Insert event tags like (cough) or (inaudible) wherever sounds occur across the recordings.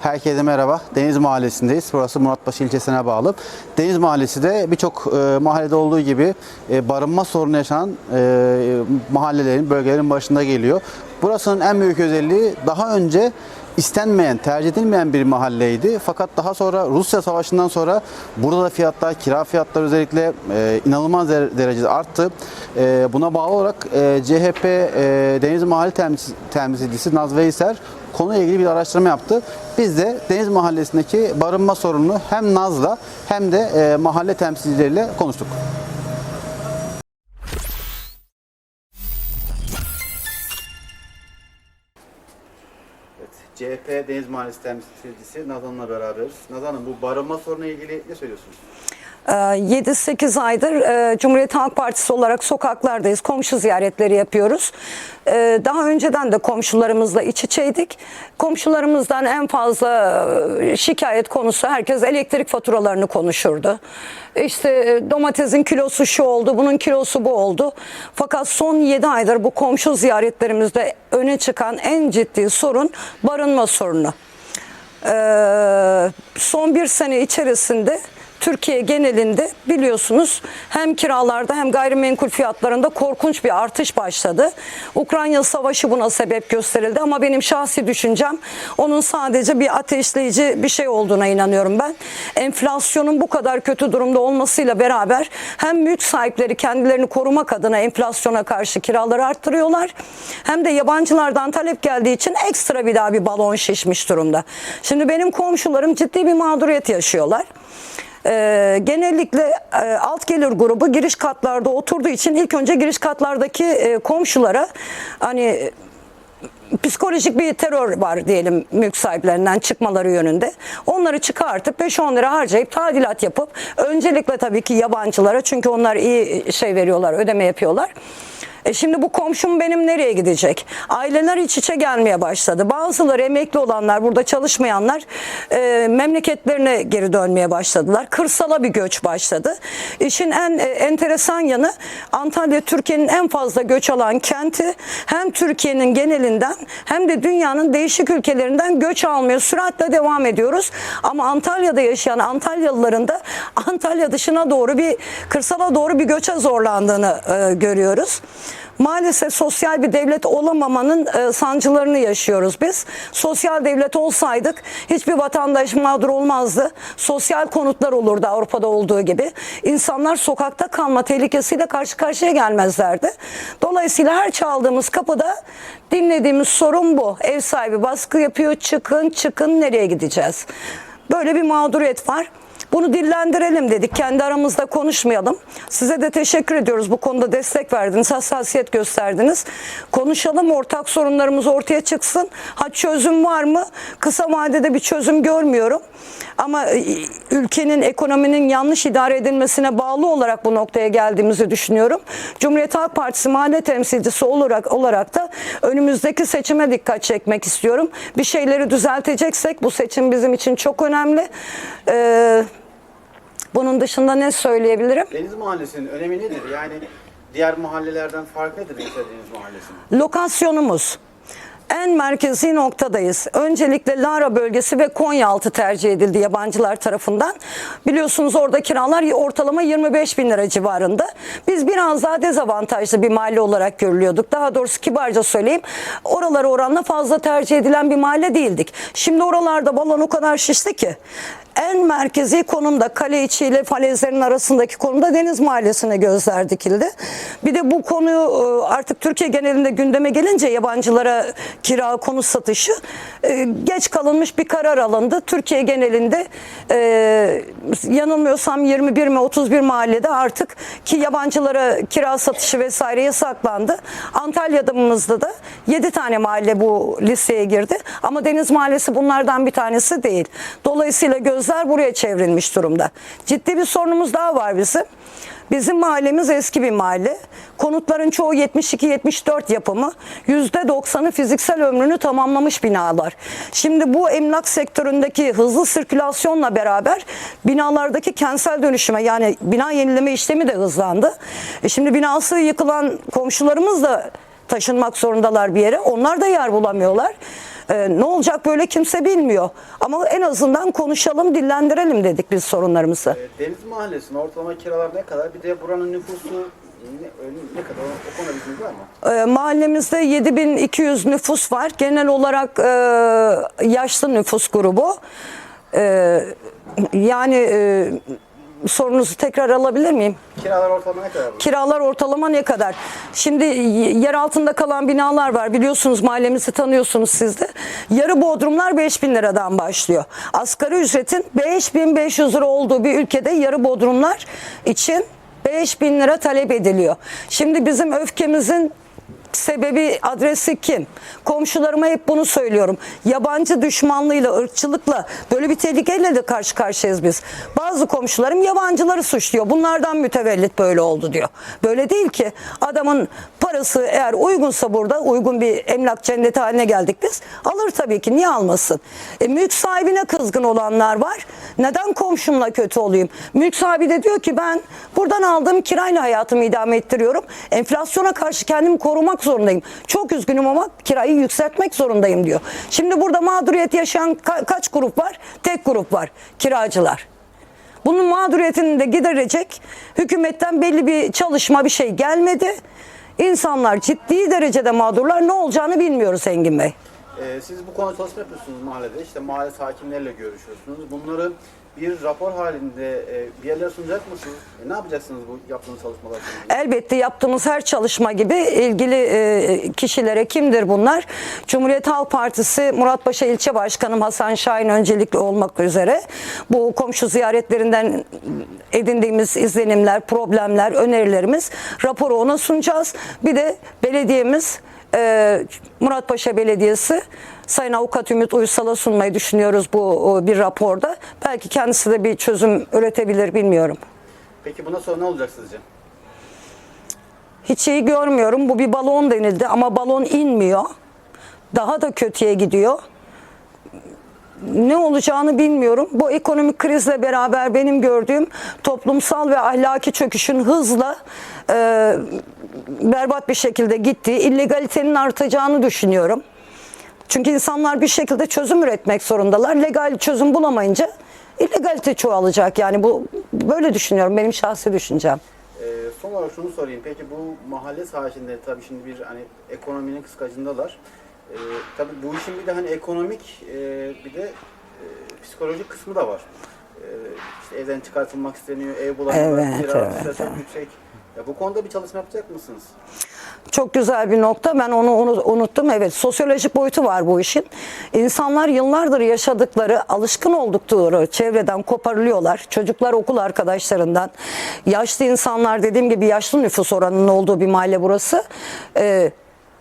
Herkese merhaba. Deniz Mahallesi'ndeyiz. Burası Muratpaşa ilçesine bağlı. Deniz Mahallesi de birçok e, mahallede olduğu gibi e, barınma sorunu yaşanan e, mahallelerin, bölgelerin başında geliyor. Burasının en büyük özelliği daha önce istenmeyen, tercih edilmeyen bir mahalleydi. Fakat daha sonra Rusya Savaşı'ndan sonra burada da fiyatlar, kira fiyatları özellikle e, inanılmaz der- derecede arttı. E, buna bağlı olarak e, CHP e, Deniz Mahalle Temsil- Temsilcisi Naz Veyser konuyla ilgili bir araştırma yaptı. Biz de Deniz Mahallesi'ndeki barınma sorununu hem Naz'la hem de e, mahalle temsilcileriyle konuştuk. CHP Deniz Mahallesi temsilcisi Nazan'la beraberiz. Nazan Hanım bu barınma sorunu ilgili ne söylüyorsunuz? Ee, 7-8 aydır e, Cumhuriyet Halk Partisi olarak sokaklardayız. Komşu ziyaretleri yapıyoruz. Ee, Daha önceden de komşularımızla iç içeydik. Komşularımızdan en fazla e, şikayet konusu herkes elektrik faturalarını konuşurdu. İşte e, domatesin kilosu şu oldu, bunun kilosu bu oldu. Fakat son 7 aydır bu komşu ziyaretlerimizde öne çıkan en ciddi sorun barınma sorunu. Ee, son bir sene içerisinde Türkiye genelinde biliyorsunuz hem kiralarda hem gayrimenkul fiyatlarında korkunç bir artış başladı. Ukrayna savaşı buna sebep gösterildi ama benim şahsi düşüncem onun sadece bir ateşleyici bir şey olduğuna inanıyorum ben. Enflasyonun bu kadar kötü durumda olmasıyla beraber hem mülk sahipleri kendilerini korumak adına enflasyona karşı kiraları arttırıyorlar hem de yabancılardan talep geldiği için ekstra bir daha bir balon şişmiş durumda. Şimdi benim komşularım ciddi bir mağduriyet yaşıyorlar. Ee, genellikle e, alt gelir grubu giriş katlarda oturduğu için ilk önce giriş katlardaki e, komşulara hani e, psikolojik bir terör var diyelim mülk sahiplerinden çıkmaları yönünde. Onları çıkartıp 5-10 lira harcayıp tadilat yapıp öncelikle tabii ki yabancılara çünkü onlar iyi şey veriyorlar ödeme yapıyorlar. E şimdi bu komşum benim nereye gidecek? Aileler iç içe gelmeye başladı. Bazıları emekli olanlar, burada çalışmayanlar e, memleketlerine geri dönmeye başladılar. Kırsala bir göç başladı. İşin en e, enteresan yanı Antalya Türkiye'nin en fazla göç alan kenti. Hem Türkiye'nin genelinden hem de dünyanın değişik ülkelerinden göç almaya süratle devam ediyoruz. Ama Antalya'da yaşayan Antalyalıların da Antalya dışına doğru bir kırsala doğru bir göçe zorlandığını e, görüyoruz. Maalesef sosyal bir devlet olamamanın e, sancılarını yaşıyoruz biz. Sosyal devlet olsaydık hiçbir vatandaş mağdur olmazdı. Sosyal konutlar olurdu Avrupa'da olduğu gibi. İnsanlar sokakta kalma tehlikesiyle karşı karşıya gelmezlerdi. Dolayısıyla her çaldığımız kapıda dinlediğimiz sorun bu. Ev sahibi baskı yapıyor. Çıkın çıkın nereye gideceğiz? Böyle bir mağduriyet var. Bunu dillendirelim dedik. Kendi aramızda konuşmayalım. Size de teşekkür ediyoruz. Bu konuda destek verdiniz, hassasiyet gösterdiniz. Konuşalım, ortak sorunlarımız ortaya çıksın. Ha çözüm var mı? Kısa vadede bir çözüm görmüyorum. Ama e, ülkenin, ekonominin yanlış idare edilmesine bağlı olarak bu noktaya geldiğimizi düşünüyorum. Cumhuriyet Halk Partisi mahalle temsilcisi olarak olarak da önümüzdeki seçime dikkat çekmek istiyorum. Bir şeyleri düzelteceksek bu seçim bizim için çok önemli. Ee, bunun dışında ne söyleyebilirim? Deniz Mahallesi'nin önemi nedir? Yani diğer mahallelerden fark nedir Deniz Mahallesi'nin? Lokasyonumuz. En merkezi noktadayız. Öncelikle Lara bölgesi ve Konyaaltı tercih edildi yabancılar tarafından. Biliyorsunuz orada kiralar ortalama 25 bin lira civarında. Biz biraz daha dezavantajlı bir mahalle olarak görülüyorduk. Daha doğrusu kibarca söyleyeyim. Oralara oranla fazla tercih edilen bir mahalle değildik. Şimdi oralarda balon o kadar şişti ki en merkezi konumda kale içi ile falezlerin arasındaki konumda Deniz Mahallesi'ne gözler dikildi. Bir de bu konu e, artık Türkiye genelinde gündeme gelince yabancılara kira konut satışı e, geç kalınmış bir karar alındı. Türkiye genelinde e, yanılmıyorsam 21 mi 31 mahallede artık ki yabancılara kira satışı vesaire yasaklandı. Antalya'mızda da 7 tane mahalle bu listeye girdi. Ama Deniz Mahallesi bunlardan bir tanesi değil. Dolayısıyla gözler buraya çevrilmiş durumda. Ciddi bir sorunumuz daha var bizim. Bizim mahallemiz eski bir mahalle. Konutların çoğu 72-74 yapımı. %90'ı fiziksel ömrünü tamamlamış binalar. Şimdi bu emlak sektöründeki hızlı sirkülasyonla beraber binalardaki kentsel dönüşüme yani bina yenileme işlemi de hızlandı. E şimdi binası yıkılan komşularımız da taşınmak zorundalar bir yere. Onlar da yer bulamıyorlar. E, ne olacak böyle kimse bilmiyor. Ama en azından konuşalım, dillendirelim dedik biz sorunlarımızı. E, Deniz Mahallesi'nin ortalama kiralar ne kadar? Bir de buranın nüfusu ne, ne kadar? O, o konuda bilginiz var mı? E, mahallemizde 7200 nüfus var. Genel olarak e, yaşlı nüfus grubu. E, yani e, sorunuzu tekrar alabilir miyim? Kiralar ortalama ne kadar? Kiralar ortalama ne kadar? Şimdi yer altında kalan binalar var. Biliyorsunuz mahallemizi tanıyorsunuz siz de. Yarı bodrumlar 5000 liradan başlıyor. Asgari ücretin 5500 lira olduğu bir ülkede yarı bodrumlar için 5000 lira talep ediliyor. Şimdi bizim öfkemizin sebebi adresi kim? Komşularıma hep bunu söylüyorum. Yabancı düşmanlığıyla, ırkçılıkla böyle bir tehlikeyle de karşı karşıyayız biz. Bazı komşularım yabancıları suçluyor. Bunlardan mütevellit böyle oldu diyor. Böyle değil ki. Adamın parası eğer uygunsa burada uygun bir emlak cenneti haline geldik biz. Alır tabii ki. Niye almasın? E, mülk sahibine kızgın olanlar var. Neden komşumla kötü olayım? Mülk sahibi de diyor ki ben buradan aldığım kirayla hayatımı idame ettiriyorum. Enflasyona karşı kendimi korumak zorundayım. Çok üzgünüm ama kirayı yükseltmek zorundayım diyor. Şimdi burada mağduriyet yaşayan ka- kaç grup var? Tek grup var. Kiracılar. Bunun mağduriyetini de giderecek hükümetten belli bir çalışma bir şey gelmedi. İnsanlar ciddi derecede mağdurlar. Ne olacağını bilmiyoruz Engin Bey. E, siz bu konuda çalışma yapıyorsunuz mahallede. İşte mahalle sakinleriyle görüşüyorsunuz. Bunları bir rapor halinde e, bir yerlere sunacak mısınız? E, ne yapacaksınız bu yaptığınız çalışmalar? Elbette yaptığımız her çalışma gibi ilgili e, kişilere kimdir bunlar? Cumhuriyet Halk Partisi Muratpaşa İlçe Başkanım Hasan Şahin öncelikli olmak üzere bu komşu ziyaretlerinden edindiğimiz izlenimler, problemler, önerilerimiz raporu ona sunacağız. Bir de belediyemiz e, Muratpaşa Belediyesi Sayın Avukat Ümit Uysal'a sunmayı düşünüyoruz bu bir raporda. Belki kendisi de bir çözüm üretebilir bilmiyorum. Peki bundan sonra ne olacak sizce? Hiç iyi görmüyorum. Bu bir balon denildi ama balon inmiyor. Daha da kötüye gidiyor. Ne olacağını bilmiyorum. Bu ekonomik krizle beraber benim gördüğüm toplumsal ve ahlaki çöküşün hızla e, berbat bir şekilde gittiği, illegalitenin artacağını düşünüyorum. Çünkü insanlar bir şekilde çözüm üretmek zorundalar. Legal çözüm bulamayınca illegalite çoğalacak. Yani bu böyle düşünüyorum. Benim şahsi düşüncem. Ee, son olarak şunu sorayım. Peki bu mahalle sakinleri tabii şimdi bir hani ekonominin kıskacındalar. Ee, tabii bu işin bir de hani ekonomik e, bir de e, psikolojik kısmı da var. Ee, işte evden çıkartılmak isteniyor, ev bulamıyorlar, Evet, kira evet, çok yüksek. Ya bu konuda bir çalışma yapacak mısınız? Çok güzel bir nokta. Ben onu unuttum. Evet, sosyolojik boyutu var bu işin. İnsanlar yıllardır yaşadıkları, alışkın oldukları çevreden koparılıyorlar. Çocuklar okul arkadaşlarından. Yaşlı insanlar dediğim gibi yaşlı nüfus oranının olduğu bir mahalle burası. Ee,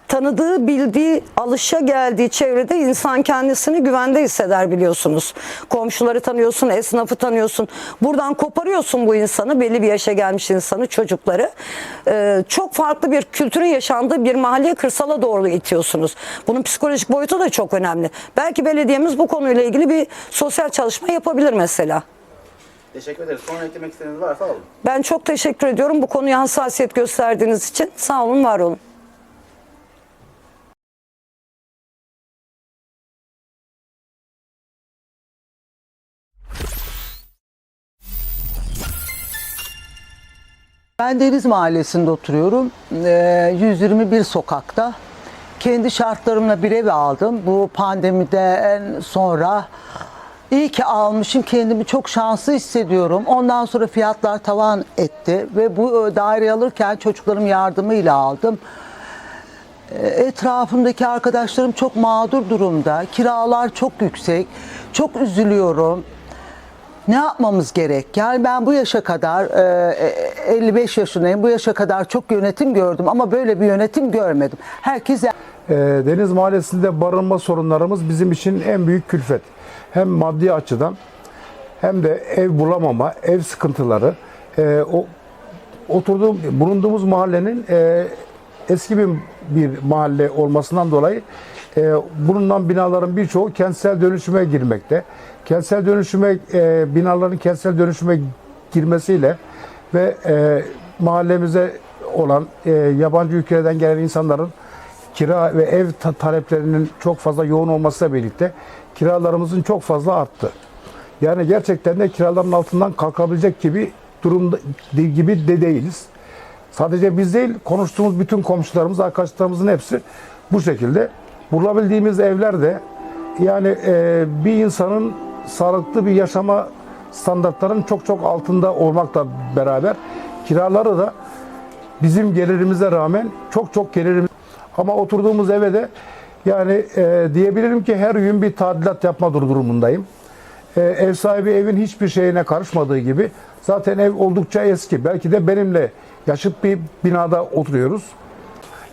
tanıdığı, bildiği, alışa geldiği çevrede insan kendisini güvende hisseder biliyorsunuz. Komşuları tanıyorsun, esnafı tanıyorsun. Buradan koparıyorsun bu insanı, belli bir yaşa gelmiş insanı, çocukları. Ee, çok farklı bir kültürün yaşandığı bir mahalleye kırsala doğru itiyorsunuz. Bunun psikolojik boyutu da çok önemli. Belki belediyemiz bu konuyla ilgili bir sosyal çalışma yapabilir mesela. Teşekkür ederiz. Sonra eklemek istediğiniz varsa alın. Ben çok teşekkür ediyorum bu konuya hassasiyet gösterdiğiniz için. Sağ olun, var olun. Ben Deniz Mahallesi'nde oturuyorum. Ee, 121 sokakta. Kendi şartlarımla bir ev aldım. Bu pandemiden sonra iyi ki almışım. Kendimi çok şanslı hissediyorum. Ondan sonra fiyatlar tavan etti ve bu e, daireyi alırken çocuklarım yardımıyla aldım. Ee, Etrafımdaki arkadaşlarım çok mağdur durumda. Kiralar çok yüksek. Çok üzülüyorum. Ne yapmamız gerek? Yani ben bu yaşa kadar e, e, 55 yaşındayım. Bu yaşa kadar çok yönetim gördüm ama böyle bir yönetim görmedim. Herkes Ee, Deniz Mahallesi'nde barınma sorunlarımız bizim için en büyük külfet. Hem maddi açıdan hem de ev bulamama, ev sıkıntıları. Ee, o oturduğum, bulunduğumuz mahallenin e, eski bir, bir mahalle olmasından dolayı e, bulunan binaların birçoğu kentsel dönüşüme girmekte. Kentsel dönüşüme, e, binaların kentsel dönüşüme girmesiyle ve e, mahallemize olan e, yabancı ülkelerden gelen insanların kira ve ev ta- taleplerinin çok fazla yoğun olmasıyla birlikte kiralarımızın çok fazla arttı. Yani gerçekten de kiraların altından kalkabilecek gibi durumda gibi de değiliz. Sadece biz değil, konuştuğumuz bütün komşularımız, arkadaşlarımızın hepsi bu şekilde. Bulabildiğimiz evler de yani e, bir insanın sağlıklı bir yaşama standartlarının çok çok altında olmakla beraber kiraları da bizim gelirimize rağmen çok çok gelirimiz ama oturduğumuz eve de yani e, diyebilirim ki her gün bir tadilat yapma durumundayım. E, ev sahibi evin hiçbir şeyine karışmadığı gibi zaten ev oldukça eski. Belki de benimle yaşıt bir binada oturuyoruz.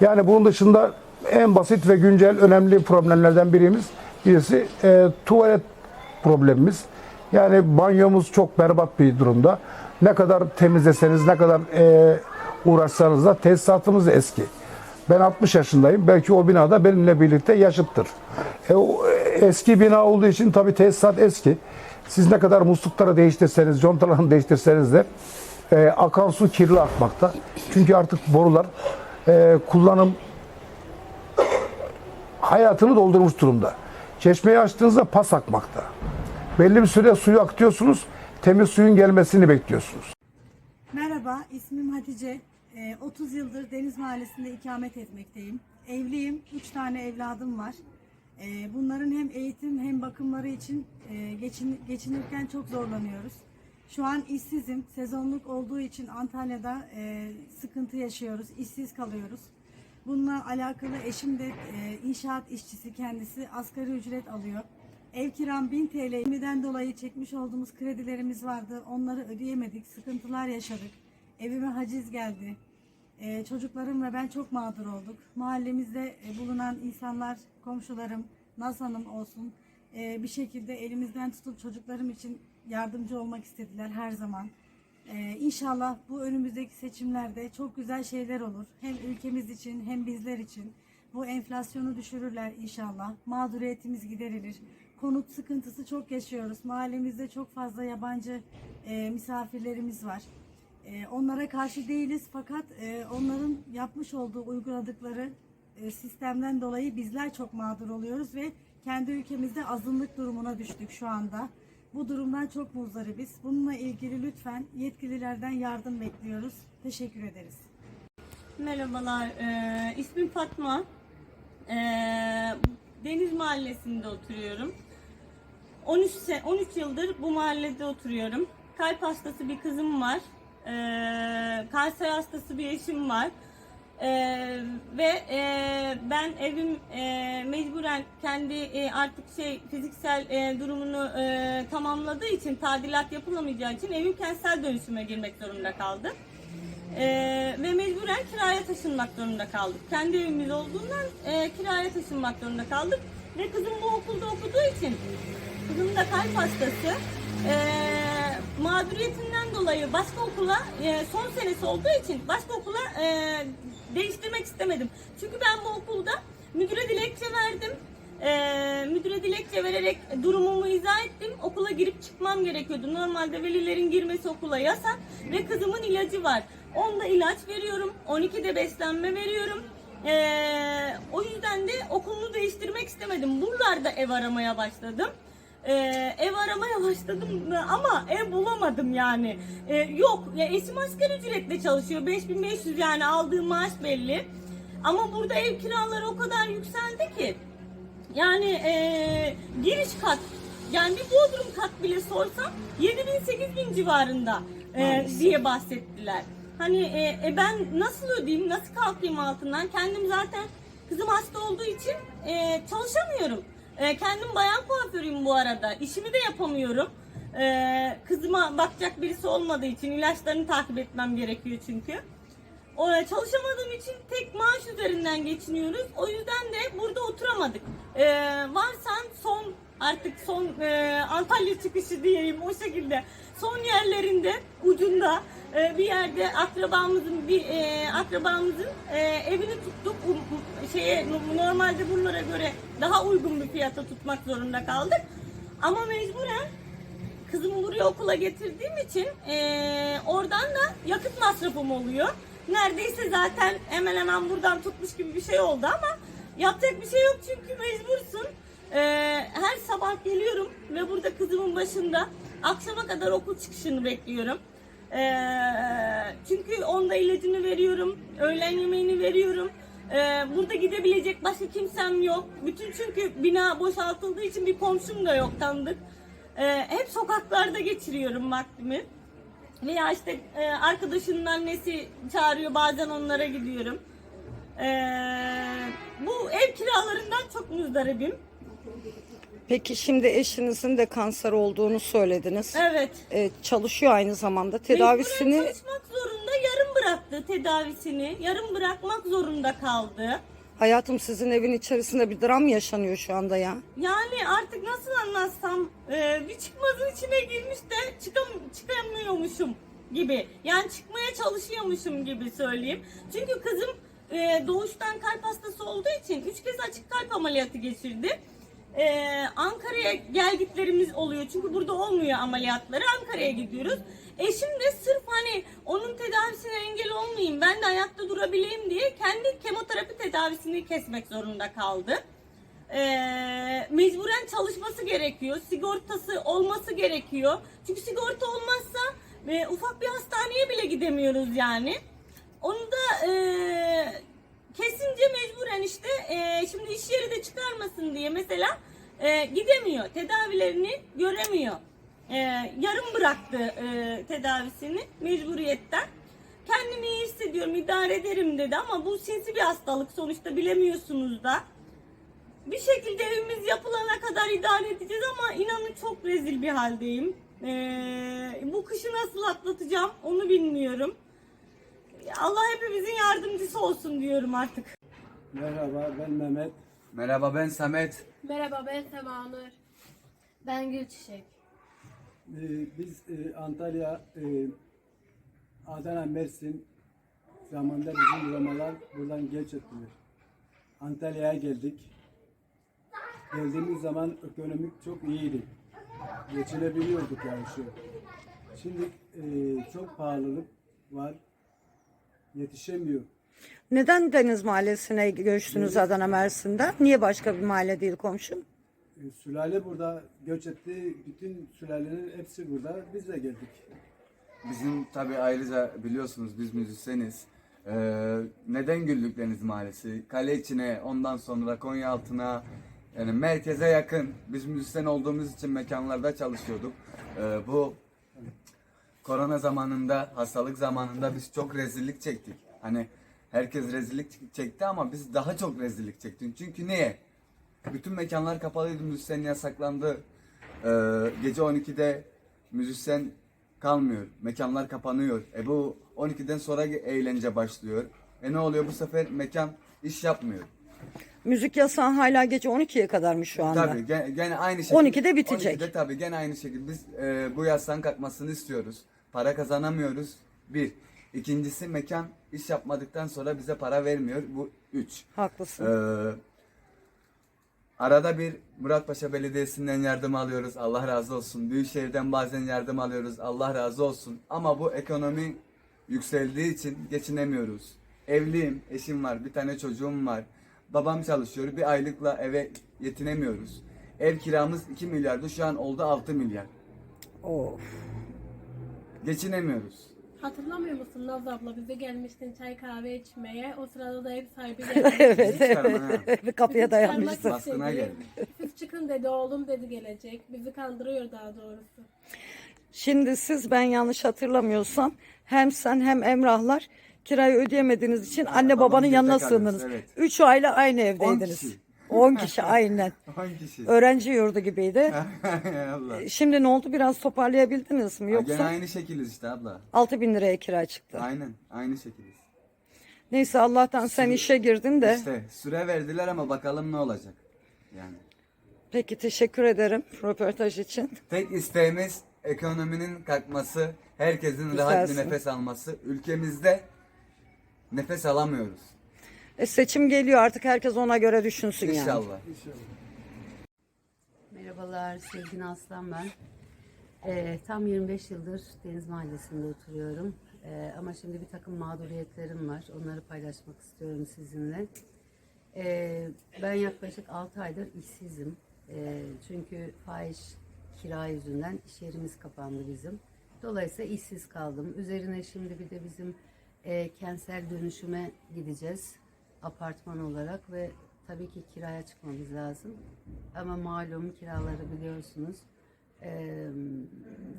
Yani bunun dışında en basit ve güncel önemli problemlerden birimiz birisi e, tuvalet problemimiz. Yani banyomuz çok berbat bir durumda. Ne kadar temizleseniz, ne kadar e, uğraşsanız da tesisatımız eski. Ben 60 yaşındayım. Belki o binada benimle birlikte yaşıttır. E, o, e, eski bina olduğu için tabii tesisat eski. Siz ne kadar muslukları değiştirseniz, contalarını (laughs) değiştirseniz de e, akan su kirli akmakta. Çünkü artık borular e, kullanım hayatını doldurmuş durumda. Çeşmeyi açtığınızda pas akmakta. Belli bir süre suyu akıtıyorsunuz, temiz suyun gelmesini bekliyorsunuz. Merhaba, ismim Hatice. Ee, 30 yıldır Deniz Mahallesi'nde ikamet etmekteyim. Evliyim, 3 tane evladım var. Ee, Bunların hem eğitim hem bakımları için e, geçin- geçinirken çok zorlanıyoruz. Şu an işsizim. Sezonluk olduğu için Antalya'da e, sıkıntı yaşıyoruz, işsiz kalıyoruz. Bununla alakalı eşim de e, inşaat işçisi kendisi asgari ücret alıyor. Ev kiram 1000 TL. Emi'den dolayı çekmiş olduğumuz kredilerimiz vardı. Onları ödeyemedik. Sıkıntılar yaşadık. Evime haciz geldi. Ee, çocuklarım ve ben çok mağdur olduk. Mahallemizde e, bulunan insanlar, komşularım, Naz Hanım olsun e, bir şekilde elimizden tutup çocuklarım için yardımcı olmak istediler her zaman. Ee, inşallah bu önümüzdeki seçimlerde çok güzel şeyler olur. Hem ülkemiz için hem bizler için. Bu enflasyonu düşürürler inşallah. Mağduriyetimiz giderilir. Konut sıkıntısı çok yaşıyoruz. Mahallemizde çok fazla yabancı e, misafirlerimiz var. E, onlara karşı değiliz fakat e, onların yapmış olduğu uyguladıkları e, sistemden dolayı bizler çok mağdur oluyoruz ve kendi ülkemizde azınlık durumuna düştük şu anda. Bu durumdan çok muzdaribiz. Bununla ilgili lütfen yetkililerden yardım bekliyoruz. Teşekkür ederiz. Merhabalar, ee, ismim Fatma. Ee, Deniz Mahallesi'nde oturuyorum. 13 se- 13 yıldır bu mahallede oturuyorum. Kalp hastası bir kızım var. Ee, kanser hastası bir eşim var. Ee, ve e, ben evim e, mecburen kendi e, artık şey fiziksel e, durumunu e, tamamladığı için tadilat yapılamayacağı için evim kentsel dönüşüme girmek zorunda kaldı. Ee, ve mecburen kiraya taşınmak zorunda kaldık. Kendi evimiz olduğundan e, kiraya taşınmak zorunda kaldık. Ve kızım bu okulda okuduğu için kızım da kalp hastası. Ee, mağduriyetinden dolayı başka okula e, son senesi olduğu için başka okula e, değiştirmek istemedim. Çünkü ben bu okulda müdüre dilekçe verdim. Ee, müdüre dilekçe vererek durumumu izah ettim. Okula girip çıkmam gerekiyordu. Normalde velilerin girmesi okula yasak ve kızımın ilacı var. Onda ilaç veriyorum. 12'de beslenme veriyorum. Ee, o yüzden de okulunu değiştirmek istemedim. Buralarda ev aramaya başladım. Ee, ev aramaya başladım ama ev bulamadım yani. Ee, yok ya eşim asgari ücretle çalışıyor. 5500 yani aldığı maaş belli. Ama burada ev kiraları o kadar yükseldi ki. Yani eee, giriş kat yani bir bodrum kat bile sorsam 7 bin 8 bin civarında eee, diye bahsettiler. Hani eee, e, ben nasıl ödeyeyim, nasıl kalkayım altından? Kendim zaten kızım hasta olduğu için eee, çalışamıyorum. Eee, kendim bayan kuaförüyüm bu arada. İşimi de yapamıyorum. Eee, kızıma bakacak birisi olmadığı için ilaçlarını takip etmem gerekiyor çünkü. O, e, çalışamadığım için tek maaş üzerinden geçiniyoruz. O yüzden de burada oturamadık. Ee, varsan son artık son e, Antalya çıkışı diyeyim o şekilde son yerlerinde ucunda e, bir yerde akrabamızın bir e, akrabamızın e, evini tuttuk. Um, şeye normalde buralara göre daha uygun bir fiyata tutmak zorunda kaldık. Ama mecburen Kızımı buraya okula getirdiğim için eee, oradan da yakıt masrafım oluyor. neredeyse zaten hemen hemen buradan tutmuş gibi bir şey oldu ama yapacak bir şey yok çünkü mecbursun. Ee, her sabah geliyorum ve burada kızımın başında akşama kadar okul çıkışını bekliyorum. Ee, çünkü onda ilacını veriyorum, öğlen yemeğini veriyorum. Ee, burada gidebilecek başka kimsem yok. Bütün çünkü bina boşaltıldığı için bir komşum da yok tanıdık. Hep sokaklarda geçiriyorum vaktimi. Veya işte e, arkadaşının annesi çağırıyor bazen onlara gidiyorum. Bu ev kiralarından çok muzdaribim. Peki şimdi eşinizin de kanser olduğunu söylediniz. Evet. E, çalışıyor aynı zamanda. Mecburen Tedavisini çalışmak zorunda yarım bıraktı tedavisini. Yarım bırakmak zorunda kaldı. hayatım sizin evin içerisinde bir dram yaşanıyor şu anda ya. Yani artık nasıl anlatsam e, bir çıkmazın içine girmiş de çıkam çıkamıyormuşum gibi. Yani çıkmaya çalışıyormuşum gibi söyleyeyim. Çünkü kızım e, doğuştan kalp hastası olduğu için üç kez açık kalp ameliyatı geçirdi. E, Ankara'ya gelgitlerimiz oluyor. Çünkü burada olmuyor ameliyatları. Ankara'ya gidiyoruz. Eşim de sırf hani onun tedavisine engel olmayayım, ben de ayakta durabileyim diye kendi kemoterapi tedavisini kesmek zorunda kaldı e, mecburen çalışması gerekiyor. Sigortası olması gerekiyor. Çünkü sigorta olmazsa e, ufak bir hastaneye bile gidemiyoruz yani. Onu da e, kesince mecburen işte e, şimdi iş yeri de çıkarmasın diye mesela e, gidemiyor. Tedavilerini göremiyor. E, yarım bıraktı e, tedavisini mecburiyetten. Kendimi iyi hissediyorum, idare ederim dedi ama bu sinsi bir hastalık sonuçta bilemiyorsunuz da bir şekilde evimiz yapılana kadar idare edeceğiz ama inanın çok rezil bir haldeyim. Ee, bu kışı nasıl atlatacağım onu bilmiyorum. Allah hepimizin yardımcısı olsun diyorum artık. Merhaba ben Mehmet. Merhaba ben Samet. Merhaba ben Semanur. Ben Gülçiçek. Ee, biz e, Antalya, e, Adana, Mersin zamanında bizim romalar buradan geç ettiler. Antalya'ya geldik. Geldiğimiz zaman ekonomik çok iyiydi. Geçinebiliyorduk yani şu. Şimdi e, çok pahalılık var. Yetişemiyor. Neden Deniz Mahallesi'ne göçtünüz Adana Mersin'den? Niye başka bir mahalle değil komşum? E, sülale burada göç etti. Bütün sülalenin hepsi burada. Biz de geldik. Bizim tabi ayrıca biliyorsunuz biz müzisyeniz. Ee, neden Güllük Deniz Mahallesi? Kale içine, ondan sonra Konya altına, yani merkeze yakın. Biz müzisyen olduğumuz için mekanlarda çalışıyorduk. Ee, bu korona zamanında, hastalık zamanında biz çok rezillik çektik. Hani herkes rezillik çekti ama biz daha çok rezillik çektik. Çünkü niye? Bütün mekanlar kapalıydı, müzisyen yasaklandı. Ee, gece 12'de müzisyen kalmıyor, mekanlar kapanıyor. E bu 12'den sonra eğlence başlıyor. E ne oluyor bu sefer mekan iş yapmıyor. Müzik yasağı hala gece 12'ye kadarmış şu anda. Tabii gene, gene aynı şekilde. 12'de bitecek. 12'de tabii gene aynı şekilde biz e, bu yasağın kalkmasını istiyoruz. Para kazanamıyoruz. Bir. İkincisi mekan iş yapmadıktan sonra bize para vermiyor. Bu üç. Haklısın. Ee, arada bir Muratpaşa Belediyesi'nden yardım alıyoruz. Allah razı olsun. Büyükşehir'den bazen yardım alıyoruz. Allah razı olsun. Ama bu ekonomi yükseldiği için geçinemiyoruz. Evliyim, eşim var, bir tane çocuğum var. Babam çalışıyor. Bir aylıkla eve yetinemiyoruz. Ev kiramız 2 milyardı. Şu an oldu 6 milyar. Of. Geçinemiyoruz. Hatırlamıyor musun Naz abla bize gelmiştin çay kahve içmeye. O sırada da ev sahibi (laughs) geldi. evet evet. Bir kapıya dayanmışsın. Baskına geldi. Siz çıkın dedi oğlum dedi gelecek. Bizi kandırıyor daha doğrusu. Şimdi siz ben yanlış hatırlamıyorsam hem sen hem Emrahlar kirayı ödeyemediğiniz için anne babanın yanına kalıyoruz, sığındınız. evet. Üç aile aynı evdeydiniz. kişi. 10 kişi aynen. 10 kişi. Öğrenci yurdu gibiydi. (laughs) Allah. Şimdi ne oldu? Biraz toparlayabildiniz mi? Ha, Gene Yoksa aynı şekiliz işte abla. 6 bin liraya kira çıktı. Aynen. Aynı şekiliz. Neyse Allah'tan sen işe girdin de. İşte süre verdiler ama bakalım ne olacak. Yani Peki teşekkür ederim röportaj için. (laughs) tek isteğimiz ekonominin kalkması, herkesin rahat bir Güzelsin. nefes alması. Ülkemizde nefes alamıyoruz. E, seçim geliyor artık herkes ona göre düşünsün yani. İnşallah. Merhabalar, Sevgin Aslan ben. Ee, tam 25 yıldır Deniz Mahallesi'nde oturuyorum. Ee, ama şimdi bir takım mağduriyetlerim var. Onları paylaşmak istiyorum sizinle. Ee, ben yaklaşık 6 aydır işsizim. Ee, çünkü fahiş kira yüzünden iş yerimiz kapandı bizim. Dolayısıyla işsiz kaldım. Üzerine şimdi bir de bizim e, kentsel dönüşüme gideceğiz apartman olarak ve tabii ki kiraya çıkmamız lazım. Ama malum kiraları biliyorsunuz. Ee,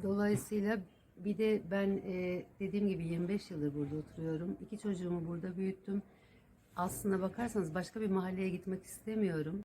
dolayısıyla bir de ben e, dediğim gibi 25 yıldır burada oturuyorum. İki çocuğumu burada büyüttüm. Aslına bakarsanız başka bir mahalleye gitmek istemiyorum.